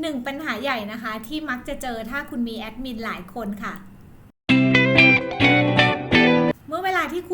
หนึ่งปัญหาใหญ่นะคะที่มักจะเจอถ้าคุณมีแอดมินหลายคนค่ะ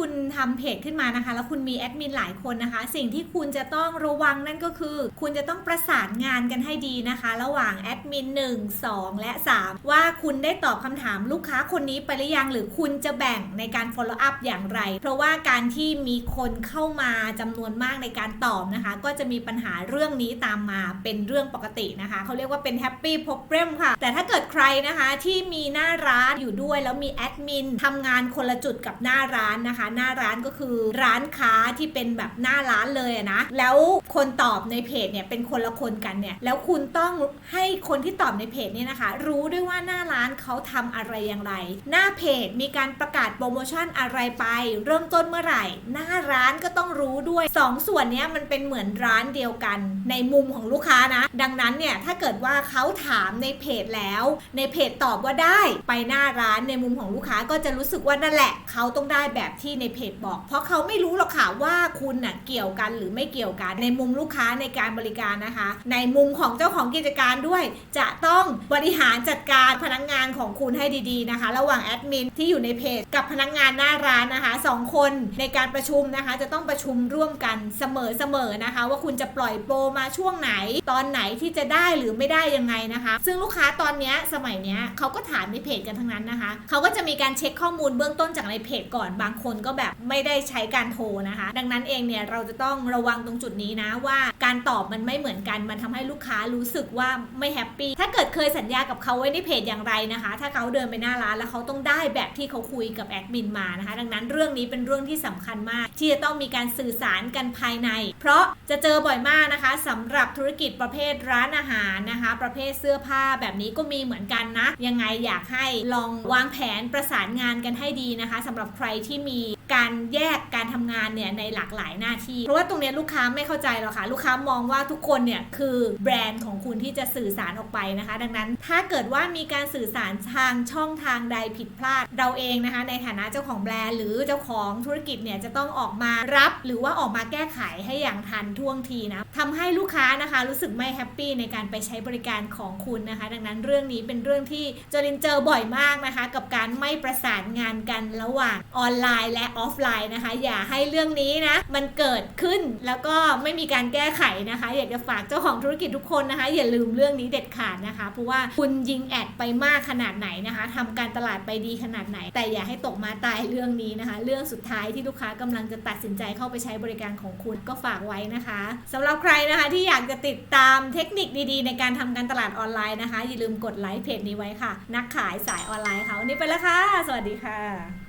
คุณทำเพจขึ้นมานะคะ แล้วคุณมีแอดมินหลายคนนะคะ สิ่งที่คุณจะต้องระวังนั่นก็คือ คุณจะต้องประสานงานกันให้ดีนะคะ ระหว่างแอดมิน1 2 และ 3 ว่าคุณได้ตอบคำถามลูกค้าคนนี้ไปหรือยังหรือคุณจะแบ่งในการ follow up อย่างไร เพราะว่าการที่มีคนเข้ามาจำนวนมากในการตอบนะคะ ก็จะมีปัญหาเรื่องนี้ตามมาเป็นเรื่องปกตินะคะ เขาเรียกว่าเป็น happy problem ค่ะ แต่ถ้าเกิดใครนะคะที่มีหน้าร้านอยู่ด้วยแล้วมีแอดมินทำงานคนละจุดกับหน้าร้านนะคะหน้าร้านก็คือร้านค้าที่เป็นแบบหน้าร้านเลยนะ แล้วคนตอบในเพจเนี่ยเป็นคนละคนกันเนี่ย แล้วคุณต้องให้คนที่ตอบในเพจเนี่ยนะคะ รู้ด้วยว่าหน้าร้านเขาทำอะไรอย่างไร หน้าเพจมีการประกาศโปรโมชั่นอะไรไป เริ่มต้นเมื่อไหร่ หน้าร้านก็ต้องรู้ด้วยสองส่วนเนี้ยมันเป็นเหมือนร้านเดียวกัน ในมุมของลูกค้านะ ดังนั้นเนี่ยถ้าเกิดว่าเขาถามในเพจแล้ว ในเพจตอบว่าได้ไปหน้าร้านในมุมของลูกค้าก็จะรู้สึกว่านั่นแหละเขาต้องได้แบบที่ในเพจบอก เพราะเขาไม่รู้หรอกค่ะว่าคุณน่ะเกี่ยวกันหรือไม่เกี่ยวกันในมุมลูกค้าในการบริการนะคะ ในมุมของเจ้าของกิจการด้วย จะต้องบริหารจัดการพนักงาน ของคุณให้ดีๆนะคะ ระหว่างแอดมินที่อยู่ในเพจกับพนักงานหน้าร้านนะคะสองคนในการประชุมนะคะ จะต้องประชุมร่วมกันเสมอๆนะคะ ว่าคุณจะปล่อยโปรมาช่วงไหน ตอนไหนที่จะได้หรือไม่ได้ยังไงนะคะ ซึ่งลูกค้าตอนนี้สมัยนี้เขาก็ถามในเพจกันทั้งนั้นนะคะเขาก็จะมีการเช็คข้อมูลเบื้องต้นจากในเพจก่อนบางคนก็แบบไม่ได้ใช้การโทรนะคะ ดังนั้นเองเนี่ยเราจะต้องระวังตรงจุดนี้นะว่า การตอบมันไม่เหมือนกัน มันทำให้ลูกค้ารู้สึกว่าไม่แฮปปี้ ถ้าเกิดเคยสัญญากับเขาไว้ในเพจอย่างไรนะคะ ถ้าเขาเดินไปหน้าร้านแล้วเขาต้องได้แบบที่เขาคุยกับแอดมินมานะคะ ดังนั้นเรื่องนี้เป็นเรื่องที่สำคัญมาก ที่จะต้องมีการสื่อสารกันภายใน เพราะจะเจอบ่อยมากนะคะสำหรับธุรกิจประเภทร้านอาหารนะคะ ประเภทเสื้อผ้าแบบนี้ก็มีเหมือนกันนะ ยังไงอยากให้ลองวางแผนประสานงานกันให้ดีนะคะสำหรับใครที่มี การแยกการทำงานเนี่ยในหลากหลายหน้าที่ เพราะว่าตรงนี้ลูกค้าไม่เข้าใจหรอกค่ะ ลูกค้ามองว่าทุกคนเนี่ยคือแบรนด์ของคุณที่จะสื่อสารออกไปนะคะ ดังนั้นถ้าเกิดว่ามีการสื่อสารทางช่องทางใดผิดพลาด เราเองนะคะ ในฐานะเจ้าของแบรนด์ หรือเจ้าของธุรกิจเนี่ยจะต้องออกมารับ หรือว่าออกมาแก้ไขให้อย่างทันท่วงทีนะทำให้ลูกค้านะคะ รู้สึกไม่แฮปปี้ในการไปใช้บริการของคุณนะคะ ดังนั้นเรื่องนี้เป็นเรื่องที่จรินเจอบ่อยมากนะคะ กับการไม่ประสานงานกันระหว่างออนไลน์และออฟไลน์นะคะ อย่าให้เรื่องนี้นะ มันเกิดขึ้นแล้วก็ไม่มีการแก้ไขนะคะ อยากจะฝากเจ้าของธุรกิจทุกคนนะคะ อย่าลืมเรื่องนี้เด็ดขาดนะคะ เพราะว่าคุณยิงแอดไปมากขนาดไหนนะคะทำการตลาดไปดีขนาดไหน แต่อย่าให้ตกมาตายเรื่องนี้นะคะ เรื่องสุดท้ายที่ลูกค้ากำลังจะตัดสินใจเข้าไปใช้บริการของคุณก็ฝากไว้นะคะสำหรับใครนะคะที่อยากจะติดตามเทคนิคดีๆ ในการทำการตลาดออนไลน์นะคะ อย่าลืมกดไลค์เพจนี้ไว้ค่ะ นักขายสายออนไลน์ค่ะวันนี้ไปแล้วค่ะ สวัสดีค่ะ